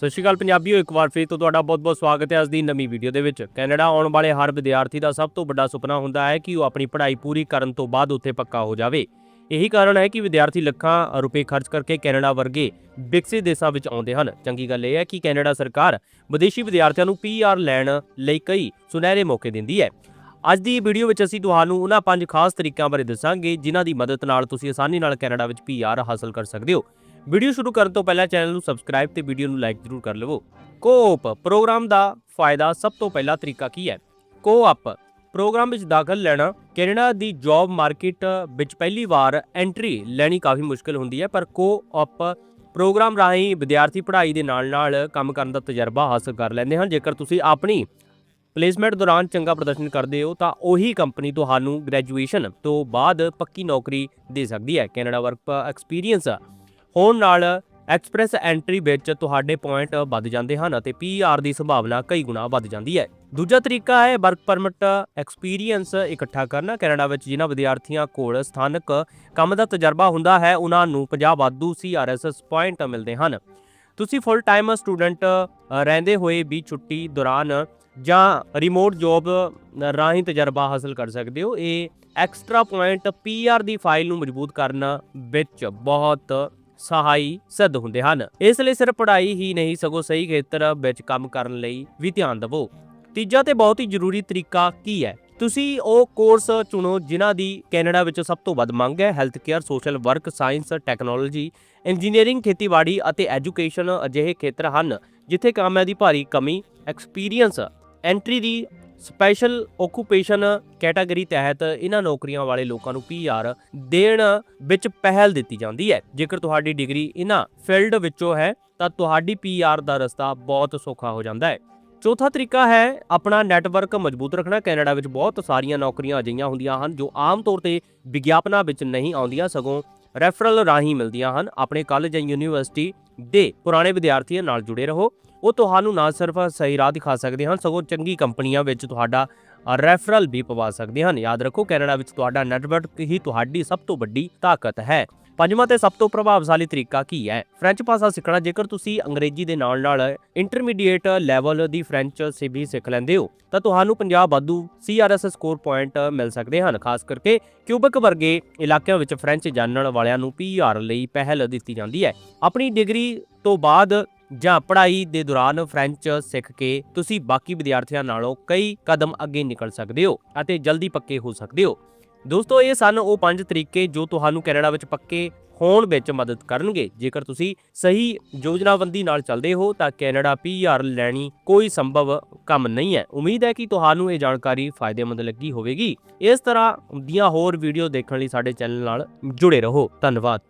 ਸਤਿ ਸ਼੍ਰੀ ਅਕਾਲ ਪੰਜਾਬੀਓ, ਇੱਕ ਵਾਰ ਫਿਰ ਤੋਂ ਤੁਹਾਡਾ ਬਹੁਤ-ਬਹੁਤ ਸਵਾਗਤ ਹੈ ਅੱਜ ਦੀ ਨਵੀਂ ਵੀਡੀਓ ਦੇ ਵਿੱਚ। ਕੈਨੇਡਾ ਆਉਣ ਵਾਲੇ ਹਰ ਵਿਦਿਆਰਥੀ ਦਾ ਸਭ ਤੋਂ ਵੱਡਾ ਸੁਪਨਾ ਹੁੰਦਾ ਹੈ ਕਿ ਉਹ ਆਪਣੀ ਪੜ੍ਹਾਈ ਪੂਰੀ ਕਰਨ ਤੋਂ ਬਾਅਦ ਉੱਥੇ ਪੱਕਾ ਹੋ ਜਾਵੇ। ਇਹੀ ਕਾਰਨ ਹੈ ਕਿ ਵਿਦਿਆਰਥੀ ਲੱਖਾਂ ਰੁਪਏ ਖਰਚ ਕਰਕੇ ਕੈਨੇਡਾ ਵਰਗੇ ਵਿਕਸਿਤ ਦੇਸ਼ਾਂ ਵਿੱਚ ਆਉਂਦੇ ਹਨ। ਚੰਗੀ ਗੱਲ ਇਹ ਹੈ ਕਿ ਕੈਨੇਡਾ ਸਰਕਾਰ ਵਿਦੇਸ਼ੀ ਵਿਦਿਆਰਥੀਆਂ ਨੂੰ ਪੀਆਰ ਲੈਣ ਲਈ ਕਈ ਸੁਨਹਿਰੇ ਮੌਕੇ ਦਿੰਦੀ ਹੈ। ਅੱਜ ਦੀ ਵੀਡੀਓ ਵਿੱਚ ਅਸੀਂ ਤੁਹਾਨੂੰ ਉਹਨਾਂ ਪੰਜ ਖਾਸ ਤਰੀਕਿਆਂ ਬਾਰੇ ਦੱਸਾਂਗੇ, ਜਿਨ੍ਹਾਂ ਦੀ ਮਦਦ ਨਾਲ ਤੁਸੀਂ ਆਸਾਨੀ ਨਾਲ ਕੈਨੇਡਾ ਵਿੱਚ ਪੀਆਰ ਹਾਸਲ ਕਰ ਸਕਦੇ ਹੋ। ਵੀਡੀਓ ਸ਼ੁਰੂ ਕਰਨ ਤੋਂ ਪਹਿਲਾਂ ਚੈਨਲ ਨੂੰ ਸਬਸਕ੍ਰਾਈਬ ਤੇ ਵੀਡੀਓ ਨੂੰ ਲਾਈਕ ਜ਼ਰੂਰ ਕਰ ਲਵੋ। ਕੋਪ ਪ੍ਰੋਗਰਾਮ ਦਾ ਫਾਇਦਾ ਸਭ ਤੋਂ ਪਹਿਲਾ ਤਰੀਕਾ ਕੀ ਹੈ? ਕੋਆਪ ਪ੍ਰੋਗਰਾਮ ਵਿੱਚ ਦਾਖਲ ਲੈਣਾ ਕੈਨੇਡਾ ਦੀ ਜੌਬ ਮਾਰਕੀਟ ਵਿੱਚ ਪਹਿਲੀ ਵਾਰ ਐਂਟਰੀ ਲੈਣੀ ਕਾਫੀ ਮੁਸ਼ਕਲ ਹੁੰਦੀ ਹੈ, ਪਰ ਕੋਆਪ ਪ੍ਰੋਗਰਾਮ ਰਾਹੀਂ ਵਿਦਿਆਰਥੀ ਪੜ੍ਹਾਈ ਦੇ ਨਾਲ-ਨਾਲ ਕੰਮ ਕਰਨ ਦਾ ਤਜਰਬਾ ਹਾਸਲ ਕਰ ਲੈਂਦੇ ਹਨ। ਜੇਕਰ ਤੁਸੀਂ ਆਪਣੀ ਪਲੇਸਮੈਂਟ ਦੌਰਾਨ ਚੰਗਾ ਪ੍ਰਦਰਸ਼ਨ ਕਰਦੇ ਹੋ, ਤਾਂ ਉਹੀ ਕੰਪਨੀ ਤੁਹਾਨੂੰ ਗ੍ਰੈਜੂਏਸ਼ਨ ਤੋਂ ਬਾਅਦ ਪੱਕੀ ਨੌਕਰੀ ਦੇ ਸਕਦੀ ਹੈ। ਕੈਨੇਡਾ ਵਰਕ ਐਕਸਪੀਰੀਅੰਸ ਹੋਣ ਨਾਲ ਐਕਸਪ੍ਰੈਸ ਐਂਟਰੀ ਵਿੱਚ ਤੁਹਾਡੇ ਪੁਆਇੰਟ ਵੱਧ ਜਾਂਦੇ ਹਨ ਅਤੇ ਪੀਆਰ ਦੀ ਸੰਭਾਵਨਾ ਕਈ ਗੁਣਾ ਵੱਧ ਜਾਂਦੀ ਹੈ। ਦੂਜਾ ਤਰੀਕਾ ਹੈ ਵਰਕ ਪਰਮਿਟ ਐਕਸਪੀਰੀਅੰਸ ਇਕੱਠਾ ਕਰਨਾ। ਕੈਨੇਡਾ ਵਿੱਚ ਜਿਨ੍ਹਾਂ ਵਿਦਿਆਰਥੀਆਂ ਕੋਲ ਸਥਾਨਕ ਕੰਮ ਦਾ ਤਜਰਬਾ ਹੁੰਦਾ ਹੈ, ਉਹਨਾਂ ਨੂੰ 50 ਵਾਧੂ ਸੀਆਰਐਸ ਪੁਆਇੰਟ ਮਿਲਦੇ ਹਨ। ਤੁਸੀਂ ਫੁੱਲ ਟਾਈਮ ਸਟੂਡੈਂਟ ਰਹਿੰਦੇ ਹੋਏ ਵੀ ਛੁੱਟੀ ਦੌਰਾਨ ਜਾਂ ਰਿਮੋਟ ਜੌਬ ਰਾਹੀਂ ਤਜਰਬਾ ਹਾਸਲ ਕਰ ਸਕਦੇ ਹੋ। ਇਹ ਐਕਸਟਰਾ ਪੁਆਇੰਟ ਪੀਆਰ ਦੀ ਫਾਈਲ ਨੂੰ ਮਜ਼ਬੂਤ ਕਰਨ ਵਿੱਚ ਬਹੁਤ ਸਹਾਈ ਸਿੱਧ ਹੁੰਦੇ ਹਨ। ਇਸ ਲਈ ਸਿਰਫ ਪੜ੍ਹਾਈ ਹੀ ਨਹੀਂ, ਸਗੋਂ ਸਹੀ ਖੇਤਰ ਵਿੱਚ ਕੰਮ ਕਰਨ ਲਈ ਵੀ ਧਿਆਨ ਦਿਵੋ। ਤੀਜਾ ਤੇ ਬਹੁਤ ਹੀ ਜ਼ਰੂਰੀ ਤਰੀਕਾ ਕੀ ਹੈ? ਤੁਸੀਂ ਉਹ ਕੋਰਸ ਚੁਣੋ ਜਿਨ੍ਹਾਂ ਦੀ ਕੈਨੇਡਾ ਵਿੱਚ ਸਭ ਤੋਂ ਵੱਧ ਮੰਗ ਹੈ। Health care social work, science, technology, engineering, ਖੇਤੀਬਾੜੀ ਅਤੇ ਐਜੂਕੇਸ਼ਨ ਅਜਿਹੇ ਖੇਤਰ ਹਨ ਜਿੱਥੇ ਕਾਮਿਆਂ ਦੀ ਭਾਰੀ ਕਮੀ, ਐਕਸਪੀਰੀਅੰਸ, ਐਂਟਰੀ ਦੀ ਸਪੈਸ਼ਲ ਓਕੂਪੇਸ਼ਨ ਕੈਟਾਗਰੀ ਤਹਿਤ ਇਹਨਾਂ ਨੌਕਰੀਆਂ ਵਾਲੇ ਲੋਕਾਂ ਨੂੰ ਪੀਆਰ ਦੇਣ ਵਿੱਚ ਪਹਿਲ ਦਿੱਤੀ ਜਾਂਦੀ ਹੈ। ਜੇਕਰ ਤੁਹਾਡੀ ਡਿਗਰੀ ਇਹਨਾਂ ਫੀਲਡ ਵਿੱਚੋਂ ਹੈ, ਤਾਂ ਤੁਹਾਡੀ ਪੀਆਰ ਦਾ ਰਸਤਾ ਬਹੁਤ ਸੌਖਾ ਹੋ ਜਾਂਦਾ ਹੈ। ਚੌਥਾ ਤਰੀਕਾ ਹੈ, ਆਪਣਾ ਨੈਟਵਰਕ ਮਜ਼ਬੂਤ ਰੱਖਣਾ। ਕੈਨੇਡਾ ਵਿੱਚ ਬਹੁਤ ਸਾਰੀਆਂ ਨੌਕਰੀਆਂ ਅਜਿਹੀਆਂ ਹੁੰਦੀਆਂ ਹਨ ਜੋ ਆਮ ਤੌਰ ਤੇ ਵਿਗਿਆਪਨਾਂ ਵਿੱਚ ਨਹੀਂ ਆਉਂਦੀਆਂ, ਸਗੋਂ ਰੈਫਰਲ ਰਾਹੀਂ ਮਿਲਦੀਆਂ ਹਨ। ਆਪਣੇ ਕਾਲਜ ਜਾਂ ਯੂਨੀਵਰਸਿਟੀ ਦੇ ਪੁਰਾਣੇ ਵਿਦਿਆਰਥੀਆਂ ਨਾਲ ਜੁੜੇ ਰਹੋ। ਉਹ ਤੁਹਾਨੂੰ ਨਾ ਸਿਰਫ ਸਹੀ ਰਾਹ ਦਿਖਾ ਸਕਦੇ ਹਨ, ਸਗੋਂ ਚੰਗੀ ਕੰਪਨੀਆਂ ਵਿੱਚ ਤੁਹਾਡਾ ਰੈਫਰਲ ਵੀ ਪਵਾ ਸਕਦੇ ਹਨ। ਯਾਦ ਰੱਖੋ, ਕੈਨੇਡਾ ਵਿੱਚ ਤੁਹਾਡਾ ਨੈਟਵਰਕ ਹੀ ਤੁਹਾਡੀ ਸਭ ਤੋਂ ਵੱਡੀ ਤਾਕਤ ਹੈ। ਪੰਜਵਾਂ ਤੇ ਸਭ ਤੋਂ ਪ੍ਰਭਾਵਸ਼ਾਲੀ ਤਰੀਕਾ ਕੀ ਹੈ? ਫ੍ਰੈਂਚ ਭਾਸ਼ਾ ਸਿੱਖਣਾ, ਜੇਕਰ ਤੁਸੀਂ ਅੰਗਰੇਜ਼ੀ ਦੇ ਨਾਲ-ਨਾਲ ਇੰਟਰਮੀਡੀਏਟ ਲੈਵਲ ਦੀ ਫ੍ਰੈਂਚ ਸੇ ਵੀ ਸਿੱਖ ਲੈਂਦੇ ਹੋ, ਤਾਂ ਤੁਹਾਨੂੰ 50 ਵਾਧੂ CRS ਸਕੋਰ ਪੁਆਇੰਟ ਮਿਲ ਸਕਦੇ ਹਨ। ਖਾਸ ਕਰਕੇ ਕਿਊਬਕ ਵਰਗੇ ਇਲਾਕਿਆਂ ਵਿੱਚ ਫ੍ਰੈਂਚ ਜਾਣਨ ਵਾਲਿਆਂ ਨੂੰ PR ਲਈ ਪਹਿਲ ਦਿੱਤੀ ਜਾਂਦੀ ਹੈ। ਆਪਣੀ ਡਿਗਰੀ ਤੋਂ ਬਾਅਦ ਜਾਂ ਪੜ੍ਹਾਈ ਦੇ ਦੌਰਾਨ ਫ੍ਰੈਂਚ ਸਿੱਖ ਕੇ ਤੁਸੀਂ ਬਾਕੀ ਵਿਦਿਆਰਥੀਆਂ ਨਾਲੋਂ ਕਈ ਕਦਮ ਅੱਗੇ ਨਿਕਲ ਸਕਦੇ ਹੋ ਅਤੇ ਜਲਦੀ ਪੱਕੇ ਹੋ ਸਕਦੇ ਹੋ। ਦੋਸਤੋ, ਇਹ ਸਨ ਉਹ ਪੰਜ ਤਰੀਕੇ ਜੋ ਤੁਹਾਨੂੰ ਕੈਨੇਡਾ ਵਿੱਚ ਪੱਕੇ ਹੋਣ ਵਿੱਚ ਮਦਦ ਕਰਨਗੇ। ਜੇਕਰ ਤੁਸੀਂ ਸਹੀ ਯੋਜਨਾਬੰਦੀ ਨਾਲ ਚੱਲਦੇ ਹੋ, ਤਾਂ ਕੈਨੇਡਾ ਪੀਆਰ ਲੈਣੀ ਕੋਈ ਸੰਭਵ ਕੰਮ ਨਹੀਂ ਹੈ। ਉਮੀਦ ਹੈ ਕਿ ਤੁਹਾਨੂੰ ਇਹ ਜਾਣਕਾਰੀ ਫਾਇਦੇਮੰਦ ਲੱਗੀ ਹੋਵੇਗੀ। ਇਸ ਤਰ੍ਹਾਂ ਦੀਆਂ ਹੋਰ ਵੀਡੀਓ ਦੇਖਣ ਲਈ ਸਾਡੇ ਚੈਨਲ ਨਾਲ ਜੁੜੇ ਰਹੋ। ਧੰਨਵਾਦ।